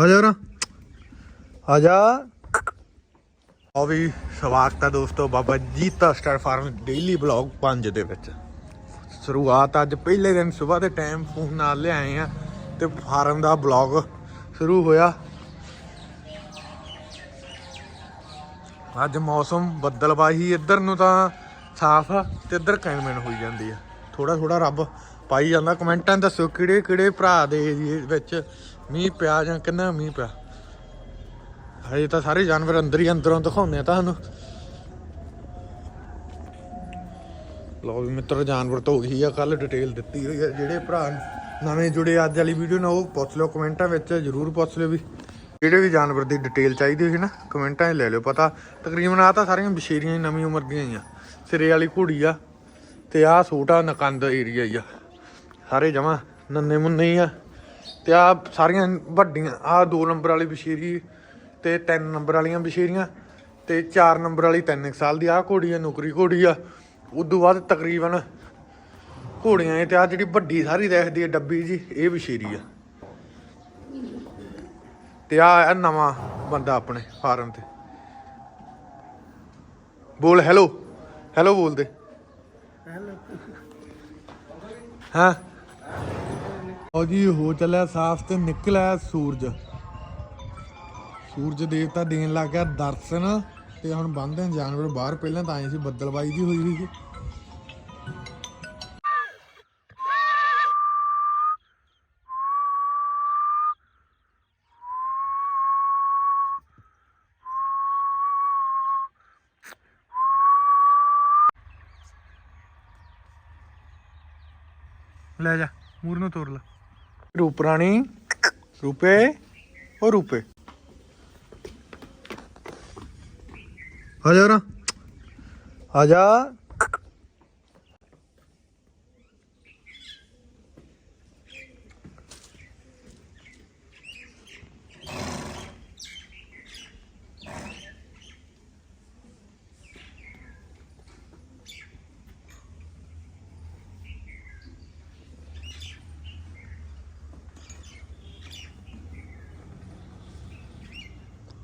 ਆ ਜਾ ਰਾ ਆ ਜਾ। ਆ ਵੀ ਸਵਾਗਤ ਹੈ ਦੋਸਤੋ Baba Jeeta star farm daily blog 5 ਦੇ ਵਿੱਚ। ਸ਼ੁਰੂਆਤ ਅੱਜ ਪਹਿਲੇ ਦਿਨ ਸਵੇਰ ਦੇ ਟਾਈਮ ਫੋਨ ਨਾਲ ਲਿਆਏ ਆ ਤੇ ਫਾਰਮ ਦਾ ਬਲੌਗ ਸ਼ੁਰੂ ਹੋਇਆ। ਅੱਜ ਮੌਸਮ ਬੱਦਲਬਾਹੀ ਇੱਧਰ ਨੂੰ ਤਾਂ ਸਾਫ਼ ਆ ਤੇ ਇੱਧਰ ਕੈਨਮੈਨ ਹੋਈ ਜਾਂਦੀ ਆ। ਥੋੜਾ ਥੋੜਾ ਰੱਬ ਪਾਈ ਜਾਂਦਾ। ਕਮੈਂਟਾਂ ਦੱਸੋ ਕਿਹੜੇ ਕਿਹੜੇ ਭਰਾ ਦੇ ਵਿੱਚ ਮੀਂਹ ਪਿਆ ਜਾਂ ਕਿੰਨਾ ਮੀਂਹ ਪਿਆ? ਹਜੇ ਤਾਂ ਸਾਰੇ ਜਾਨਵਰ ਅੰਦਰ ਹੀ ਅੰਦਰੋਂ ਦਿਖਾਉਂਦੇ ਆ ਤੁਹਾਨੂੰ। ਲੋ ਵੀ ਮਿੱਤਰ, ਜਾਨਵਰ ਤੋਂ ਗਈ ਆ ਕੱਲ ਡਿਟੇਲ ਦਿੱਤੀ ਹੋਈ ਆ। ਜਿਹੜੇ ਭਰਾ ਨਵੇਂ ਜੁੜੇ ਅੱਜ ਵਾਲੀ ਵੀਡੀਓ ਨਾਲ ਉਹ ਪੁੱਛ ਲਿਓ, ਕਮੈਂਟਾਂ ਵਿੱਚ ਜਰੂਰ ਪੁੱਛ ਲਿਓ ਵੀ। ਜਿਹੜੇ ਵੀ ਜਾਨਵਰ ਦੀ ਡਿਟੇਲ ਚਾਹੀਦੀ ਹੋਈ ਨਾ, ਕਮੈਂਟਾਂ 'ਚ ਲੈ ਲਿਓ ਪਤਾ। ਤਕਰੀਬਨ ਆ ਤਾਂ ਸਾਰੀਆਂ ਬਸ਼ੇਰੀਆਂ ਹੀ, ਨਵੀਂ ਉਮਰ ਦੀਆਂ ਹੀ ਆ। ਸਿਰੇ ਵਾਲੀ ਘੋੜੀ ਆ, ਤੇ ਆਹ ਛੋਟਾ ਨਕੰਦ ਏਰੀਆ ਹੀ ਆ। ਸਾਰੇ ਜਮਾ ਨੰਨੇ ਮੁੰਨੇ ਹੀ ਆ। ਤੇ ਆ ਸਾਰੀਆਂ ਵੱਡੀਆਂ ਆ 2 ਨੰਬਰ ਵਾਲੀ ਬਸ਼ੇਰੀ ਤੇ 3 ਨੰਬਰ ਵਾਲੀਆਂ ਬਸ਼ੇਰੀਆਂ ਤੇ 4 ਨੰਬਰ ਵਾਲੀ 3 ਸਾਲ ਦੀ ਆ ਘੋੜੀ ਆ ਨੌਕਰੀ ਘੋੜੀ ਆ। ਉਦੋਂ ਬਾਅਦ ਤਕਰੀਬਨ ਘੋੜੀਆਂ ਇਹ ਤੇ ਆ ਜਿਹੜੀ ਵੱਡੀ ਸਾਰੀ ਦੇਖਦੀ ਹੈ ਡੱਬੀ ਜੀ ਇਹ ਬਸ਼ੇਰੀ ਆ। ਤੇ ਆ ਆ ਨਵਾਂ ਬੰਦਾ ਆਪਣੇ ਫਾਰਮ ਤੇ। ਬੋਲ ਹੈਲੋ ਹੈਲੋ ਬੋਲਦੇ। ਹਾਂ? ਉਹ ਜੀ, ਹੋ ਚੱਲਿਆ ਸਾਫ਼ ਤੇ ਨਿਕਲਿਆ ਸੂਰਜ। ਸੂਰਜ ਦੇਵਤਾ ਦੇਣ ਲੱਗ ਗਿਆ ਦਰਸ਼ਨ ਤੇ ਹੁਣ ਬੰਦੇ ਜਾਨਵਰ ਬਾਹਰ। ਪਹਿਲਾਂ ਤਾਂ ਆਏ ਸੀ ਬੱਦਲਬਾਈ ਦੀ ਹੋਈ ਹੋਈ ਸੀ। ਲੈ ਜਾ ਮੂਰ ਨੂੰ ਤੋੜ ਲੈ। ਰੂਪ ਰਾਣੀ ਰੂਪੇ ਉਹ ਰੂਪੇ। ਆ ਜਾ ਰਾ ਆ ਜਾ।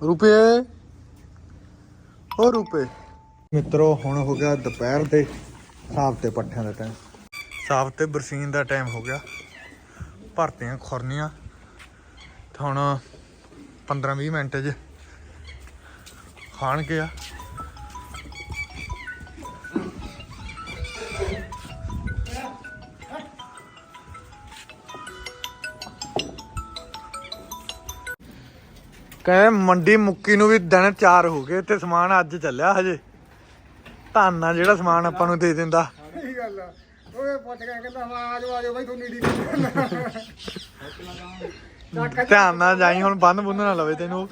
ਰੁਪਏ। ਉਹ ਰੁਪਏ। ਮਿੱਤਰੋ, ਹੁਣ ਹੋ ਗਿਆ ਦੁਪਹਿਰ ਦੇ ਸਾਫ਼ ਤੇ ਪੱਠਿਆਂ ਦਾ ਟਾਈਮ ਸਾਫ਼ ਤੇ ਬਰਸੀਨ ਦਾ ਟਾਈਮ ਹੋ ਗਿਆ। ਭਰਤੀਆਂ ਖੁਰਨੀਆਂ। ਤੇ ਹੁਣ 15-20 ਮਿੰਟ 'ਚ ਖਾਣ ਗਿਆ ਕਹੇ ਮੰਡੀ ਮੁੱਕੀ ਨੂੰ ਵੀ ਦਿਨ 4 ਹੋ ਗਏ ਤੇ ਸਮਾਨ ਅੱਜ ਚੱਲਿਆ ਹਜੇ। ਧਾਨਾ ਜਿਹੜਾ ਸਮਾਨ ਆਪਾਂ ਨੂੰ ਦੇ ਦਿੰਦਾ। ਸਹੀ ਗੱਲ ਆ। ਓਏ ਪੁੱਛ ਕੇ ਕਹਿੰਦਾ ਹਾਂ ਆ ਜਾਓ ਆ ਜਾਓ ਬਾਈ ਤੁਹਾਨੂੰ ਨੀਡੀ ਧਿਆਨ ਨਾਲ ਜਾਈ ਹੁਣ ਬੰਨ ਬੁੰਨ ਨਾ ਲਵੇ ਤੈਨੂੰ।